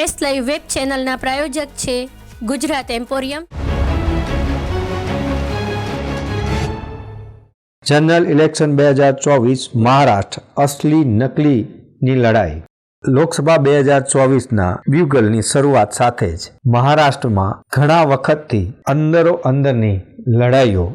Live web ચેનલના પ્રાયોજક છે Gujarat emporium. General election બે હજાર ચોવીસ મહારાષ્ટ્ર અસલી નકલીની લડાઈ. લોકસભા બે હજાર ચોવીસના બ્યુગલની શરૂઆત સાથે જ મહારાષ્ટ્રમાં ઘણા વખતથી અંદરો અંદરની લડાઈઓ,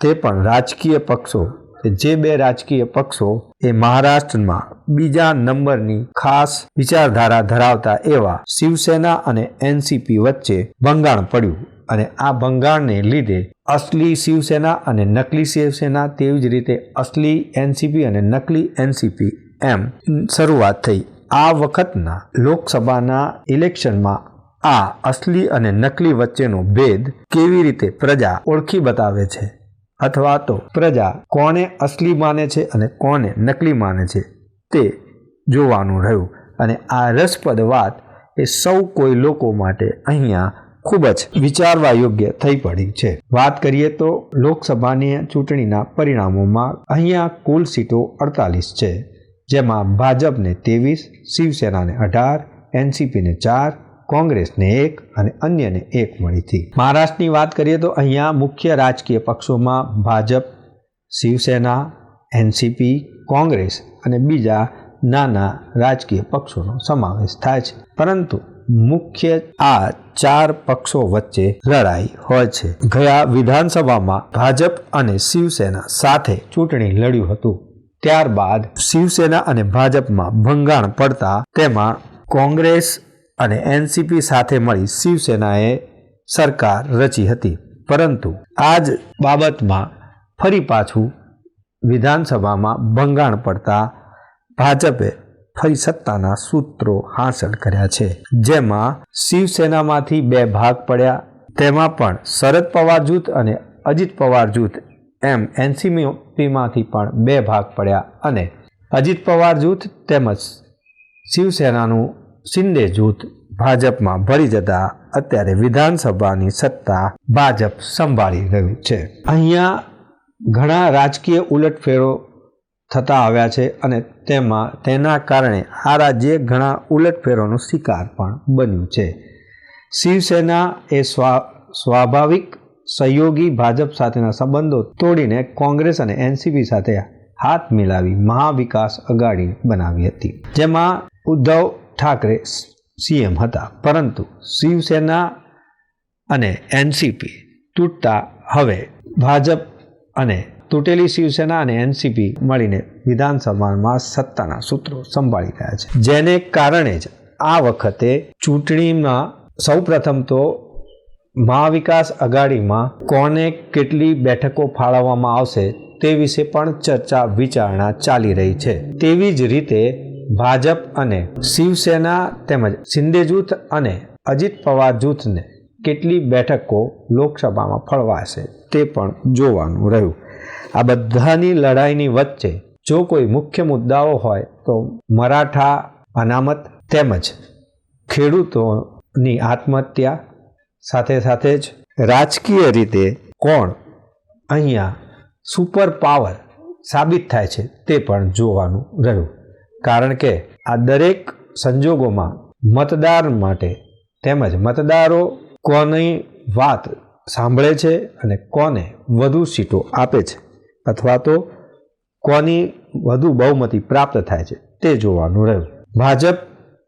તે પણ રાજકીય પક્ષો કે જે બે રાજકીય પક્ષો એ મહારાષ્ટ્રમાં બીજા નંબરની ખાસ વિચારધારા ધરાવતા એવા શિવસેના અને એનસીપી વચ્ચે ભંગાણ પડ્યું અને આ ભંગાણને લીધે અસલી શિવસેના અને નકલી શિવસેના તેવી જ રીતે અસલી એનસીપી અને નકલી એનસીપી એમ શરૂઆત થઈ. આ વખતના લોકસભાના ઇલેક્શનમાં આ અસલી અને નકલી વચ્ચેનો ભેદ કેવી રીતે પ્રજા ઓળખી બતાવે છે? અથવા તો પ્રજા કોને અસલી માને છે અને કોને નકલી માને છે તે જોવાનું રહ્યું. અને આ રસપ્રદ વાત એ સૌ કોઈ લોકો માટે અહીંયા ખૂબ જ વિચારવા યોગ્ય થઈ પડી છે. વાત કરીએ તો લોકસભાની ચૂંટણીના પરિણામોમાં અહીંયા કુલ સીટો અડતાલીસ છે, જેમાં ભાજપને ત્રેવીસ, શિવસેનાને અઢાર, એનસીપીને ચાર કોંગ્રેસને એક અને અન્યને એક મળી હતી. મહારાષ્ટ્રની વાત કરીએ તો અહીંયા મુખ્ય રાજકીય પક્ષોમાં ભાજપ, શિવસેના, એનસીપી, કોંગ્રેસ અને બીજા નાના રાજકીય પક્ષોનો સમાવેશ થાય છે. પરંતુ મુખ્ય આ ચાર પક્ષો વચ્ચે લડાઈ હોય છે. ગયા વિધાનસભામાં ભાજપ અને શિવસેના સાથે ચૂંટણી લડ્યું હતું. ત્યારબાદ શિવસેના અને ભાજપમાં ભંગાણ પડતા તેમાં કોંગ્રેસ અને એનસીપી સાથે મળી શિવસેનાએ સરકાર રચી હતી. પરંતુ આ જ બાબતમાં ફરી પાછું વિધાનસભામાં ભંગાણ પડતા ભાજપે ફરી સત્તાના સૂત્રો હાંસલ કર્યા છે. જેમાં શિવસેનામાંથી બે ભાગ પડ્યા. તેમાં પણ શરદ પવાર જૂથ અને અજીત પવાર જૂથ એમ એનસીપીમાંથી પણ બે ભાગ પડ્યા અને અજીત પવાર જૂથ તેમજ શિવસેનાનું શિંદે જૂથ ભાજપમાં ભળી જતા અત્યારે વિધાનસભાની સત્તા ભાજપ સંભાળી રહ્યું છે. અહીંયા ઘણા રાજકીય ઉલટફેરો થતા આવ્યા છે અને તેમાં તેના કારણે આ રાજ્ય ઘણા ઉલટફેરોનો શિકાર પણ બન્યું છે. શિવસેના એ સ્વા, સ્વાભાવિક સહયોગી ભાજપ સાથેના સંબંધો તોડીને કોંગ્રેસ અને એનસીપી સાથે હાથ મિલાવી મહાવિકાસ અગાડી બનાવી હતી. જેમાં ઉદ્ધવ ઠાકરે સીએમ હતા. પરંતુ શિવસેના અને એનસીપી તૂટતા હવે ભાજપ અને તૂટેલી શિવસેના અને એનસીપી મળીને વિધાનસભામાં સત્તાના સૂત્રો સંભાળી રહ્યા છે. જેને કારણે જ આ વખતે ચૂંટણીમાં સૌપ્રથમ તો મહાવિકાસ અઘાડીમાં કોને કેટલી બેઠકો ફાળવવામાં આવશે તે વિશે પણ ચર્ચા વિચારણા ચાલી રહી છે. તેવી જ રીતે ભાજપ અને શિવસેના તેમજ શિંદે જૂથ અને અજીત પવાર જૂથને કેટલી બેઠકો લોકસભામાં ફળવાશે તે પણ જોવાનું રહ્યું. આ બધાની લડાઈની વચ્ચે જો કોઈ મુખ્ય મુદ્દાઓ હોય તો મરાઠા, અનામત તેમજ ખેડૂતોની આત્મહત્યા સાથે સાથે જ રાજકીય રીતે કોણ અહીંયા સુપર પાવર સાબિત થાય છે તે પણ જોવાનું રહ્યું. કારણ કે આ દરેક સંજોગોમાં મતદાર માટે તેમજ મતદારો કોની વાત સાંભળે છે અને કોને વધુ સીટો આપે છે અથવા તો કોની વધુ બહુમતી પ્રાપ્ત થાય છે તે જોવાનું રહ્યું. ભાજપ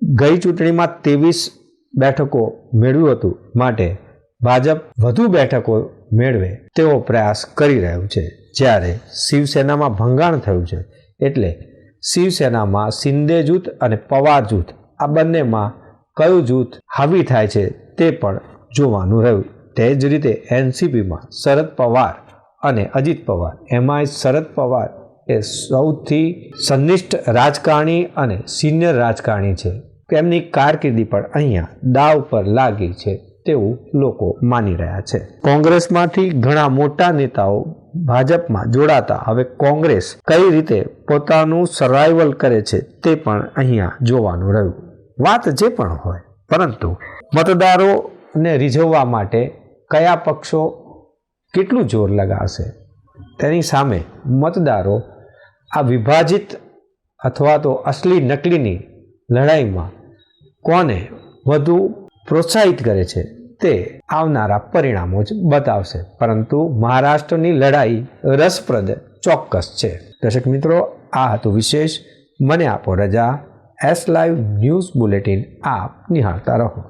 ગઈ ચૂંટણીમાં ત્રેવીસ બેઠકો મેળવ્યું હતું માટે ભાજપ વધુ બેઠકો મેળવે તેવો પ્રયાસ કરી રહ્યું છે. જ્યારે શિવસેનામાં ભંગાણ થયું છે એટલે શિવસેનામાં શિંદે જૂથ અને પવાર જૂથ, આ બંનેમાં કયું જૂથ હાવી થાય છે તે પણ જોવાનું રહ્યું. તે જ રીતે એનસીપીમાં શરદ પવાર અને અજીત પવાર. એમાંય શરદ પવાર એ સૌથી સંનિષ્ઠ રાજકારણી અને સિનિયર રાજકારણી છે. તેમની કારકિર્દી પણ અહીંયા દાવ પર લાગી છે. તેવું લોકો માની રહ્યા છે. કોંગ્રેસમાંથી ઘણા મોટા નેતાઓ ભાજપમાં જોડાતા હવે કોંગ્રેસ કઈ રીતે પોતાનું સર્વાઈવલ કરે છે તે પણ અહીંયા જોવાનું રહ્યું. વાત જે પણ હોય, પરંતુ મતદારોને રીઝવવા માટે કયા પક્ષો કેટલું જોર લગાવશે તેની સામે મતદારો આ વિભાજિત અથવા તો અસલી નકલીની લડાઈમાં કોને વધુ પ્રોત્સાહિત કરે છે. તે આવનારા પરિણામો જ બતાવશે. પરંતુ મહારાષ્ટ્રની લડાઈ રસપ્રદ ચોક્કસ છે. દર્શક મિત્રો, આ હતું વિશેષ. મને આપો રજા. એસ લાઈવ ન્યૂઝ બુલેટિન આપ નિહાળતા રહો.